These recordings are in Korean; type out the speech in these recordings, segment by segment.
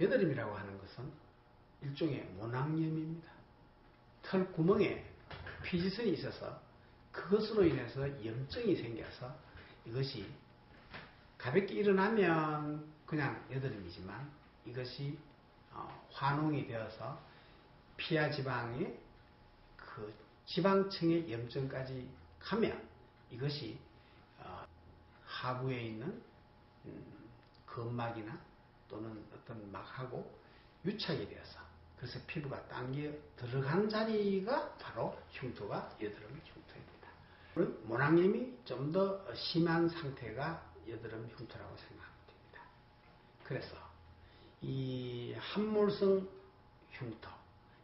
여드름이라고 하는 것은 일종의 모낭염입니다. 털 구멍에 피지선이 있어서 그것으로 인해서 염증이 생겨서 이것이 가볍게 일어나면 그냥 여드름이지만 이것이 어, 환웅이 되어서 피하 지방의 그 지방층의 염증까지 가면 이것이 어, 하부에 있는 음, 근막이나 또는 어떤 막하고 유착이 되어서 그래서 피부가 당겨 들어간 자리가 바로 흉터가 여드름 흉터입니다. 모낭염이 좀 더 심한 상태가 여드름 흉터라고 생각하면 됩니다. 그래서 이 함몰성 흉터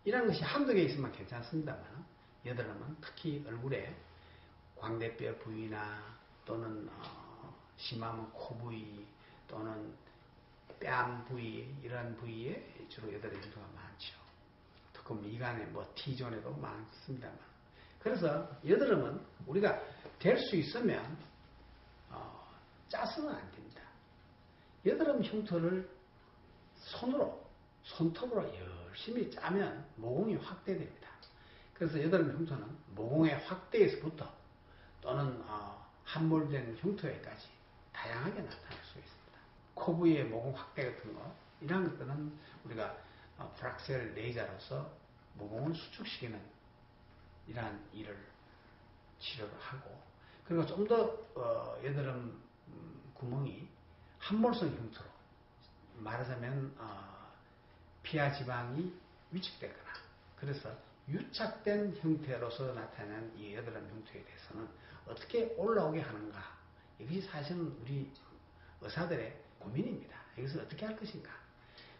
이런 것이 한두 개 있으면 괜찮습니다만 여드름은 특히 얼굴에 광대뼈 부위나 또는 어, 심하면 코 부위 또는 뺨 부위 이런 부위에 주로 여드름 흉터가 많죠. 특히 미간에 뭐 T존에도 많습니다만 그래서 여드름은 우리가 될 수 있으면 어, 짜서는 안 됩니다. 여드름 흉터를 손으로 손톱으로 열심히 짜면 모공이 확대됩니다. 그래서 여드름 흉터는 모공의 확대에서부터 또는 어, 함몰된 흉터에까지 다양하게 나타날 수 있습니다. 코 부위의 모공 확대 같은 거 이런 것들은 우리가 어, 프락셀 레이저로서 모공을 수축시키는 이러한 일을 치료를 하고 그리고 좀더 어, 여드름 음, 구멍이 함몰성 흉터로 말하자면 어, 피하 지방이 위축되거나 그래서 유착된 형태로서 나타나는 이 여드름 흉터에 대해서는 어떻게 올라오게 하는가 이것이 사실은 우리 의사들의 고민입니다. 이것을 어떻게 할 것인가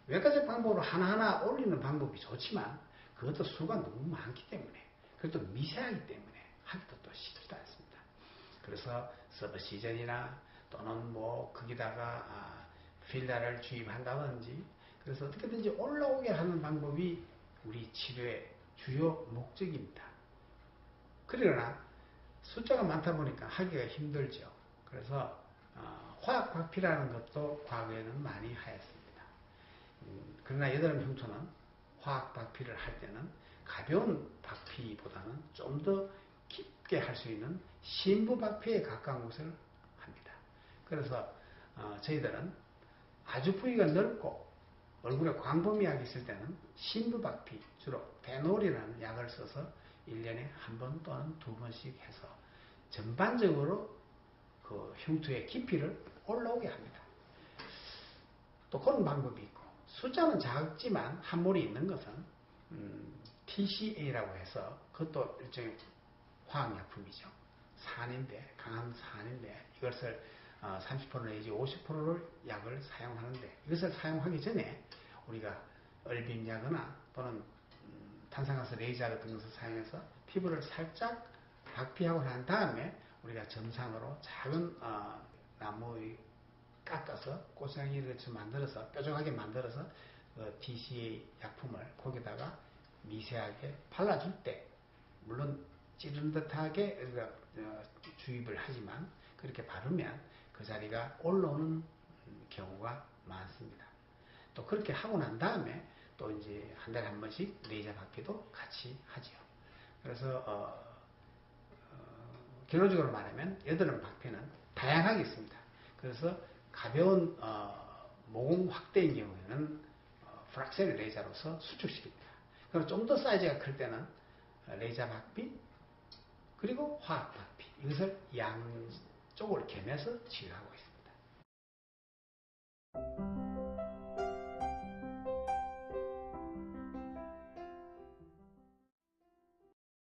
외과적 방법으로 하나하나 올리는 방법이 좋지만 그것도 수가 너무 많기 때문에 그것도 미세하기 때문에 하기도 또 쉽지도 않습니다. 그래서 서버 시전이나 또는 뭐 거기다가 아, 필라를 주입한다든지 그래서 어떻게든지 올라오게 하는 방법이 우리 치료의 주요 목적입니다. 그러나 숫자가 많다 보니까 하기가 힘들죠. 그래서 어, 화학 박피라는 것도 과거에는 많이 하였습니다. 음, 그러나 여드름 흉터는 화학 박피를 할 때는 가벼운 박피보다는 좀 더 깊게 할 수 있는 신부 박피에 가까운 것을 합니다. 그래서 어, 저희들은 아주 부위가 넓고 얼굴에 광범위하게 있을 때는 신부박피 주로 페놀이라는 약을 써서 1년에 한 번 또는 두 번씩 해서 전반적으로 그 흉터의 깊이를 올라오게 합니다. 또 그런 방법이 있고 숫자는 작지만 한몰이 있는 것은 음, TCA라고 해서 그것도 일종의 화학약품이죠. 산인데 강한 산인데 이것을 30% 어, 내지 50%를 약을 사용하는데 이것을 사용하기 전에 우리가 얼빈약이나 또는 음, 탄산가스 레이저 같은 것을 사용해서 피부를 살짝 박피하고 난 다음에 우리가 점상으로 작은 어, 나무의 깎아서 꽃상이를 만들어서 뾰족하게 만들어서 그 DCA 약품을 거기다가 미세하게 발라줄 때 물론 찌른 듯하게 어, 주입을 하지만 그렇게 바르면 그 자리가 올라오는 경우가 많습니다. 또 그렇게 하고 난 다음에 또 이제 한 달에 한 번씩 레이저 박피도 같이 하죠. 그래서 어, 어, 결론적으로 말하면 여드름 박피는 다양하게 있습니다. 그래서 가벼운 어, 모공 확대인 경우에는 어, 프락셀 레이저로서 수축시킵니다. 그리고 좀더 사이즈가 클 때는 레이저 박피 그리고 화학 박피 이것을 양쪽으로 겸해서 치료하고 있습니다.